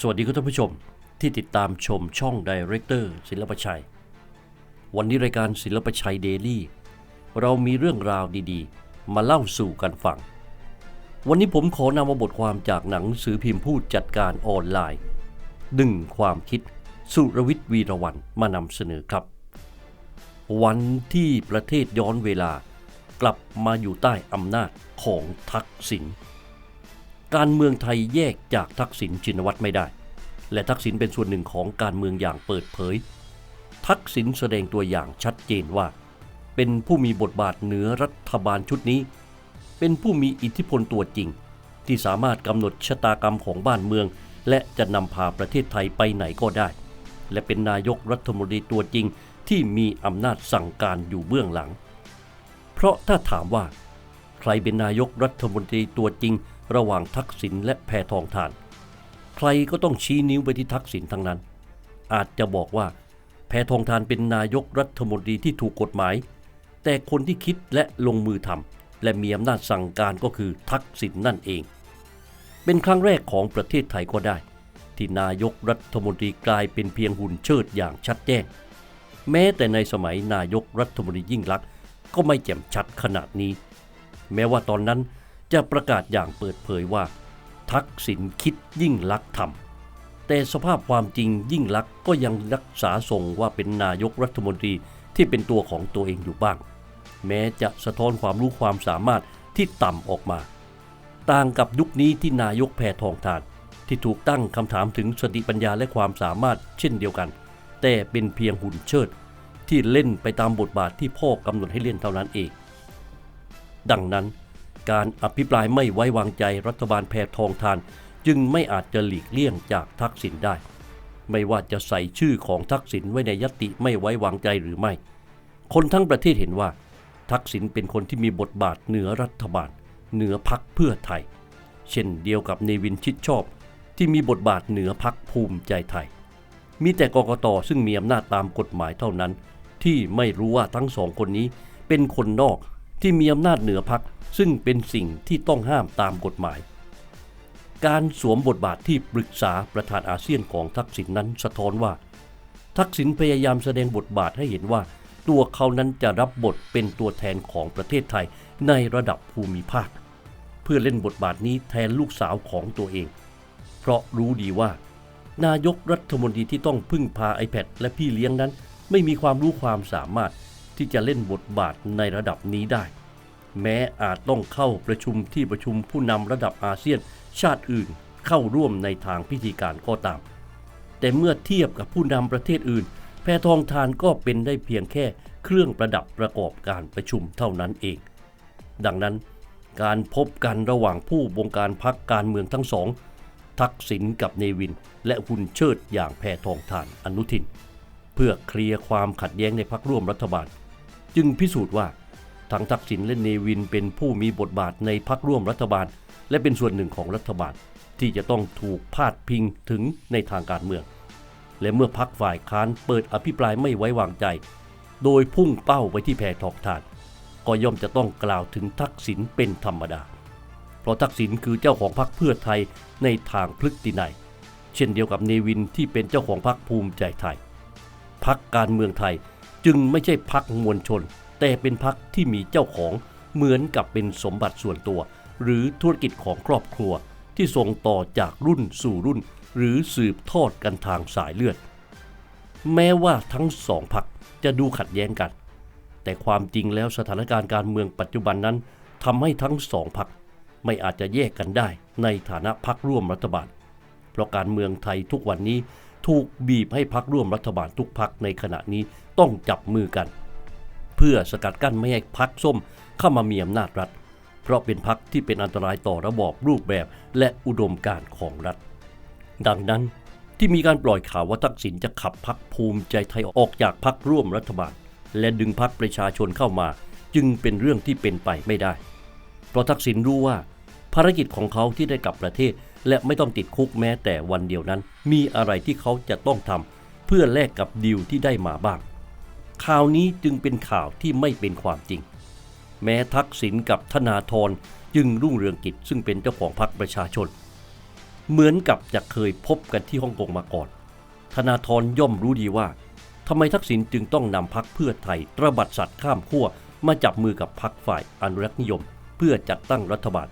สวัสดีครับท่านผู้ชมที่ติดตามชมช่องดีเรคเตอร์ศิลปชัย วันนี้รายการศิลปชัยเดลี่เรามีเรื่องราวดีๆ มาเล่าสู่กันฟัง วันนี้ผมขอนำมาบทความจากหนังสือพิมพ์ผู้จัดการออนไลน์ดึงความคิดสุรวิทย์วีรวันมานำเสนอครับ วันที่ประเทศย้อนเวลากลับมาอยู่ใต้อำนาจของทักษิณ การเมืองไทยแยกจากทักษิณชินวัตรไม่ได้ และทักษิณเป็นส่วนหนึ่งของการเมืองอย่างเปิดเผย ทักษิณแสดงตัวอย่างชัดเจนว่า เป็นผู้มีบทบาทเหนือรัฐบาลชุดนี้ เป็นผู้มีอิทธิพลตัวจริง ที่สามารถกำหนดชะตากรรมของบ้านเมือง และจะนำพาประเทศไทยไปไหนก็ได้ และเป็นนายกรัฐมนตรีตัวจริงที่มีอำนาจสั่งการอยู่เบื้องหลัง เพราะถ้าถามว่า ใครเป็นนายกรัฐมนตรีตัวจริง ระหว่างทักษิณและแพทองทาน ใครก็ต้องชี้นิ้วไปที่ทักษิณทั้งนั้น อาจจะบอกว่า แพทองทานเป็นนายกรัฐมนตรีที่ถูกกฎหมาย แต่คนที่คิดและลงมือทำและมีอำนาจสั่งการก็คือทักษิณนั่นเอง เป็นครั้งแรกของประเทศไทยก็ได้ ที่นายกรัฐมนตรีกลายเป็นเพียงหุ่นเชิดอย่างชัดแจ้ง แม้แต่ในสมัยนายกรัฐมนตรียิ่งลักษณ์ก็ไม่แจ่มชัดขนาดนี้ แม้ว่าตอนนั้น จะประกาศอย่างเปิดเผยว่า ทักษิณคิดยิ่งลักษณ์ทำแต่สภาพความจริงยิ่งลักษณ์ก็ยังรักษาทรงว่าเป็นนายกรัฐมนตรีที่เป็นตัวของตัวเองอยู่บ้าง แม้จะสะท้อนความรู้ความสามารถที่ต่ำออกมา ต่างกับยุคนี้ที่นายกแพทองทาน ที่ถูกตั้งคำถามถึงสติปัญญาและความสามารถเช่นเดียวกัน แต่เป็นเพียงหุ่นเชิด ที่เล่นไปตามบทบาทที่พ่อกำหนดให้เล่นเท่านั้นเอง ดังนั้น การอภิปรายไม่ไว้วางใจรัฐบาลแพทองทาน จึงไม่อาจจะหลีกเลี่ยงจากทักษิณได้ ไม่ว่าจะใส่ชื่อของทักษิณไว้ในยติไม่ไว้วางใจหรือไม่ คนทั้งประเทศเห็นว่า ทักษิณเป็นคนที่มีบทบาทเหนือรัฐบาล เหนือพักเพื่อไทย เช่นเดียวกับเนวินชิดชอบ ที่มีบทบาทเหนือพักภูมิใจไทย มีแต่กกตซึ่งมีอำนาจตามกฎหมายเท่านั้น ที่ไม่รู้ว่าทั้งสองคนนี้เป็นคนนอก ที่มีอำนาจเหนือพักซึ่งเป็นสิ่งที่ต้องห้ามตามกฎหมาย การสวมบทบาทที่ปรึกษาประธานอาเซียนของทักษิณนนั้นสะท้อนว่า ทักษิณพยายามแสดงบทบาทให้เห็นว่า ตัวเขานั้นจะรับบทเป็นตัวแทนของประเทศไทยในระดับภูมิภาค เพื่อเล่นบทบาทนี้แทนลูกสาวของตัวเอง เพราะรู้ดีว่า นายกรัฐมนตรีที่ต้องพึ่งพา iPad และพี่เลี้ยงนั้น ไม่มีความรู้ความสามารถ ที่จะเล่นบทบาทในระดับนี้ได้ แม้อาจต้องเข้าประชุมที่ประชุมผู้นำระดับอาเซียนชาติอื่นเข้าร่วมในทางพิธีการก็ตาม แต่เมื่อเทียบกับผู้นำประเทศอื่น แพทองทานก็เป็นได้เพียงแค่เครื่องประดับประกอบการประชุมเท่านั้นเอง ดังนั้นการพบกันระหว่างผู้บงการพักการเมืองทั้งสอง ทักษิณกับเนวิน และหุ่นเชิดอย่างแพทองทานอนุทิน เพื่อเคลียร์ความขัดแย้งในพักร่วมรัฐบาล จึงพิสูจน์ว่าทั้งทักษิณและเนวินเป็นผู้มีบทบาทในพักร่วมรัฐบาล และเป็นส่วนหนึ่งของรัฐบาล ที่จะต้องถูกพาดพิงถึงในทางการเมือง และเมื่อพักฝ่ายค้านเปิดอภิปรายไม่ไว้วางใจ โดยพุ่งเป้าไปที่แพทองทาน ก็ย่อมจะต้องกล่าวถึงทักษิณเป็นธรรมดา เพราะทักษิณคือเจ้าของพรรคเพื่อไทยในทางพฤตินัยเช่นเดียวกับเนวินที่เป็นเจ้าของพรรคภูมิใจไทยพักการเมืองไทย จึงไม่ใช่พักมวลชน แต่เป็นพักที่มีเจ้าของเหมือนกับเป็นสมบัติส่วนตัว หรือธุรกิจของครอบครัว ที่ส่งต่อจากรุ่นสู่รุ่น หรือสืบทอดกันทางสายเลือด แม้ว่าทั้งสองพักจะดูขัดแย้งกัน แต่ความจริงแล้วสถานการณ์การเมืองปัจจุบันนั้นทำให้ทั้งสองพักไม่อาจจะแยกกันได้ในฐานะพักร่วมรัฐบาล เพราะการเมืองไทยทุกวันนี้ ถูกบีบให้พักร่วมรัฐบาลทุกพักในขณะนี้ต้องจับมือกัน เพื่อสกัดกั้นไม่ให้พักส้มเข้ามามีอำนาจรัฐ เพราะเป็นพักที่เป็นอันตรายต่อระบอบรูปแบบและอุดมการณ์ของรัฐ ดังนั้นที่มีการปล่อยข่าวว่าทักษิณจะขับพักภูมิใจไทยออกจากพักร่วมรัฐบาล และดึงพักประชาชนเข้ามา จึงเป็นเรื่องที่เป็นไปไม่ได้ เพราะทักษิณรู้ว่า ภารกิจของเขาที่ได้กลับประเทศ และไม่ต้องติดคุกแม้แต่วันเดียวนั้น มีอะไรที่เขาจะต้องทำเพื่อแลกกับดีลที่ได้มาบ้าง ข่าวนี้จึงเป็นข่าวที่ไม่เป็นความจริง แม้ทักษิณกับธนาธรจึงรุ่งเรืองกิจซึ่งเป็นเจ้าของพรรคประชาชน เหมือนกับจะเคยพบกันที่ฮ่องกงมาก่อน ธนาธรย่อมรู้ดีว่าทำไมทักษิณจึงต้องนำพักเพื่อไทยตระบัดสัตว์ข้ามขั้วมาจับมือกับพักฝ่ายอนุรักษนิยม เพื่อจัดตั้งรัฐบาล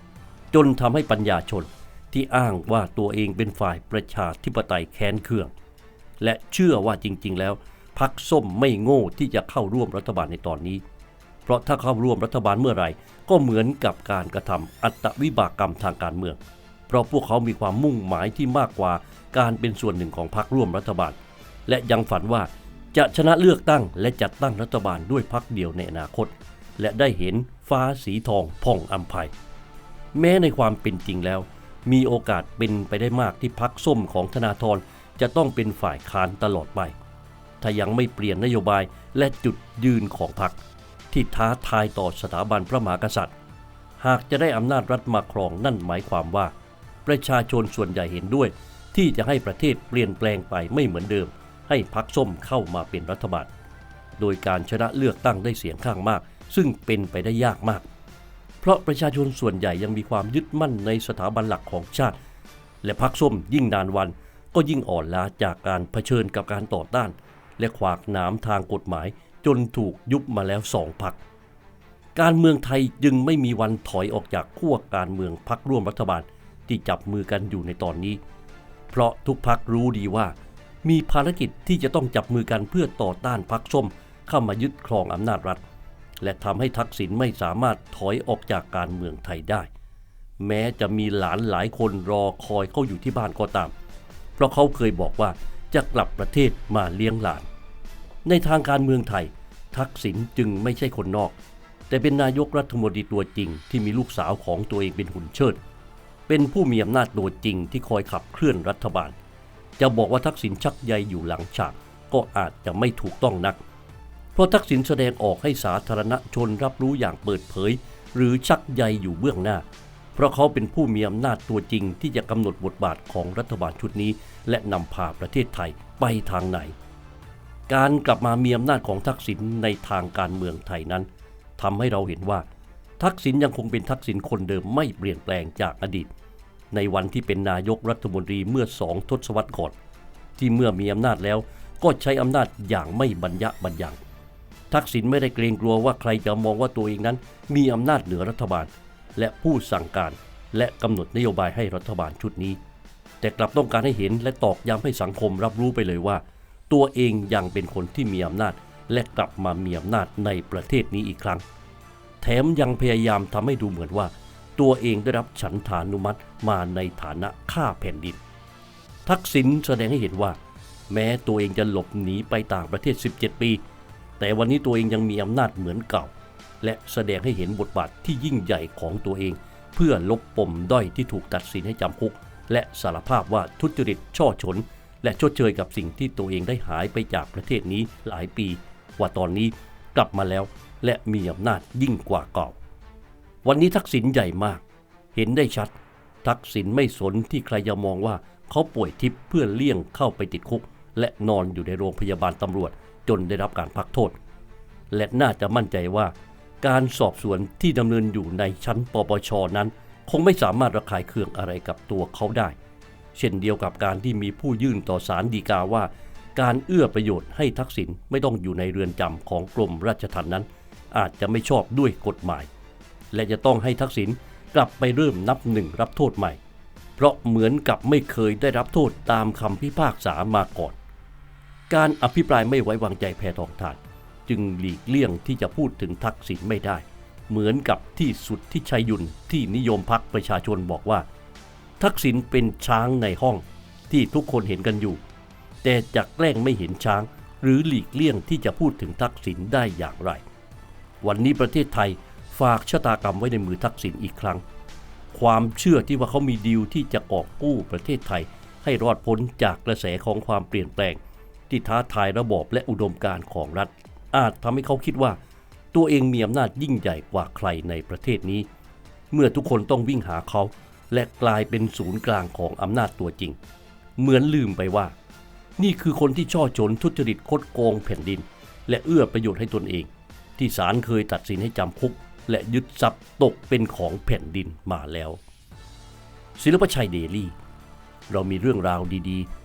จนทำให้ปัญญาชน ที่อ้างว่าตัวเองเป็นฝ่ายประชาธิปไตยแค้นเคือง และเชื่อว่าจริง ๆ แล้วพักส้มไม่โง่ที่จะเข้าร่วมรัฐบาลในตอนนี้ เพราะถ้าเข้าร่วมรัฐบาลเมื่อไหร่ ก็เหมือนกับการกระทำอัตวิบากกรรมทางการเมือง เพราะพวกเขามีความมุ่งหมายที่มากกว่าการเป็นส่วนหนึ่งของพรรคร่วมรัฐบาล และยังฝันว่าจะชนะเลือกตั้งและจัดตั้งรัฐบาลด้วยพรรคเดียวในอนาคต และได้เห็นฟ้าสีทองผ่องอัมภัย แม้ในความเป็นจริงแล้ว มีโอกาสเป็นไปได้มากที่พักส้มของธนาธรจะต้องเป็นฝ่ายค้านตลอดไป ถ้ายังไม่เปลี่ยนนโยบายและจุดยืนของพรรคที่ท้าทายต่อสถาบันพระมหากษัตริย์ หากจะได้อำนาจรัฐมาครองนั่นหมายความว่า ประชาชนส่วนใหญ่เห็นด้วย ที่จะให้ประเทศเปลี่ยนแปลงไปไม่เหมือนเดิม ให้พักส้มเข้ามาเป็นรัฐบาล โดยการชนะเลือกตั้งได้เสียงข้างมาก ซึ่งเป็นไปได้ยากมาก เพราะประชาชนส่วนใหญ่ยังมีความยึดมั่นในสถาบันหลักของชาติ และพักส้มยิ่งนานวันก็ยิ่งอ่อนล้าจากการเผชิญกับการต่อต้าน และขวากหนามทางกฎหมายจนถูกยุบมาแล้วสองพัก การเมืองไทยจึงไม่มีวันถอยออกจากขั้วการเมืองพักร่วมรัฐบาลที่จับมือกันอยู่ในตอนนี้ เพราะทุกพักรู้ดีว่า มีภารกิจที่จะต้องจับมือกันเพื่อต่อต้านพักส้มเข้ามายึดครองอำนาจรัฐ และทำให้ทักษิณไม่สามารถถอยออกจากการเมืองไทยได้ แม้จะมีหลานหลายคนรอคอยเขาอยู่ที่บ้านก็ตาม เพราะเขาเคยบอกว่าจะกลับประเทศมาเลี้ยงหลาน ในทางการเมืองไทย ทักษิณจึงไม่ใช่คนนอก แต่เป็นนายกรัฐมนตรีตัวจริงที่มีลูกสาวของตัวเองเป็นหุ่นเชิด เป็นผู้มีอำนาจตัวจริงที่คอยขับเคลื่อนรัฐบาล จะบอกว่าทักษิณชักใยอยู่หลังฉากก็อาจจะไม่ถูกต้องนัก เพราะทักษิณแสดงออกให้สาธารณชนรับรู้อย่างเปิดเผย หรือชักใยอยู่เบื้องหน้า เพราะเขาเป็นผู้มีอำนาจตัวจริงที่จะกำหนดบทบาทของรัฐบาลชุดนี้ และนำพาประเทศไทยไปทางไหน การกลับมามีอำนาจของทักษิณในทางการเมืองไทยนั้นทำให้เราเห็นว่า ทักษิณยังคงเป็นทักษิณคนเดิมไม่เปลี่ยนแปลงจากอดีต ในวันที่เป็นนายกรัฐมนตรีเมื่อสองทศวรรษก่อนที่เมื่อมีอำนาจแล้วก็ใช้อำนาจอย่างไม่บรรยะบรรยัง ทักษิณไม่ได้เกรงกลัวว่าใครจะมองว่าตัวเองนั้น มีอำนาจเหนือรัฐบาล และผู้สั่งการ และกำหนดนโยบายให้รัฐบาลชุดนี้ แต่กลับต้องการให้เห็นและตอกย้ำให้สังคมรับรู้ไปเลยว่า ตัวเองยังเป็นคนที่มีอำนาจ และกลับมามีอำนาจในประเทศนี้อีกครั้ง แถมยังพยายามทำให้ดูเหมือนว่า ตัวเองได้รับฉันทานุมัติมาในฐานะข้าแผ่นดิน ทักษิณแสดงให้เห็นว่า แม้ตัวเองจะหลบหนีไปต่างประเทศ 17 ปี แต่วันนี้ตัวเองยังมีอำนาจเหมือนเก่า และแสดงให้เห็นบทบาทที่ยิ่งใหญ่ของตัวเอง เพื่อลบปมด้อยที่ถูกตัดสินให้จำคุก และสารภาพว่าทุจริตช่อฉน และชดเชยกับสิ่งที่ตัวเองได้หายไปจากประเทศนี้หลายปี ว่าตอนนี้กลับมาแล้วและมีอำนาจยิ่งกว่าเก่า วันนี้ทักษิณใหญ่มาก เห็นได้ชัด ทักษิณไม่สนที่ใครจะมองว่าเขาป่วยทิพย์เพื่อเลี่ยงเข้าไปติดคุก และนอนอยู่ในโรงพยาบาลตำรวจ จนได้รับการพักโทษ และน่าจะมั่นใจว่า การสอบสวนที่ดำเนินอยู่ในชั้นปปชนั้น คงไม่สามารถระคายเคืองอะไรกับตัวเขาได้ เช่นเดียวกับการที่มีผู้ยื่นต่อศาลฎีกาว่า การเอื้อประโยชน์ให้ทักษิณไม่ต้องอยู่ในเรือนจำของกรมราชทัณฑ์นั้น อาจจะไม่ชอบด้วยกฎหมาย และจะต้องให้ทักษิณกลับไปเริ่มนับหนึ่งรับโทษใหม่ เพราะเหมือนกับไม่เคยได้รับโทษตามคำพิพากษามาก่อน การอภิปรายไม่ไว้วางใจแพทองทาน จึงหลีกเลี่ยงที่จะพูดถึงทักษิณไม่ได้ เหมือนกับที่สุดที่ชัยยุนที่นิยมพักประชาชนบอกว่า ทักษิณเป็นช้างในห้องที่ทุกคนเห็นกันอยู่ แต่จะแกล้งไม่เห็นช้าง หรือหลีกเลี่ยงที่จะพูดถึงทักษิณได้อย่างไร วันนี้ประเทศไทยฝากชะตากรรมไว้ในมือทักษิณอีกครั้ง ความเชื่อที่ว่าเขามีดีลที่จะกอบกู้ประเทศไทย ให้รอดพ้นจากกระแสของความเปลี่ยนแปลง ที่ท้าทายระบอบและอุดมการณ์ของรัฐ อาจทำให้เขาคิดว่า ตัวเองมีอำนาจยิ่งใหญ่กว่าใครในประเทศนี้ เมื่อทุกคนต้องวิ่งหาเขา และกลายเป็นศูนย์กลางของอำนาจตัวจริง เหมือนลืมไปว่า นี่คือคนที่ช่อชนทุจริตคดโกงแผ่นดิน และเอื้อประโยชน์ให้ตนเอง ที่ศาลเคยตัดสินให้จำคุก และยึดทรัพย์ตกเป็นของแผ่นดินมาแล้วศิลปชัยเดลี่ เรามีเรื่องราวดีๆ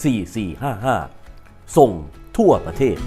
4455 ส่งทั่วประเทศ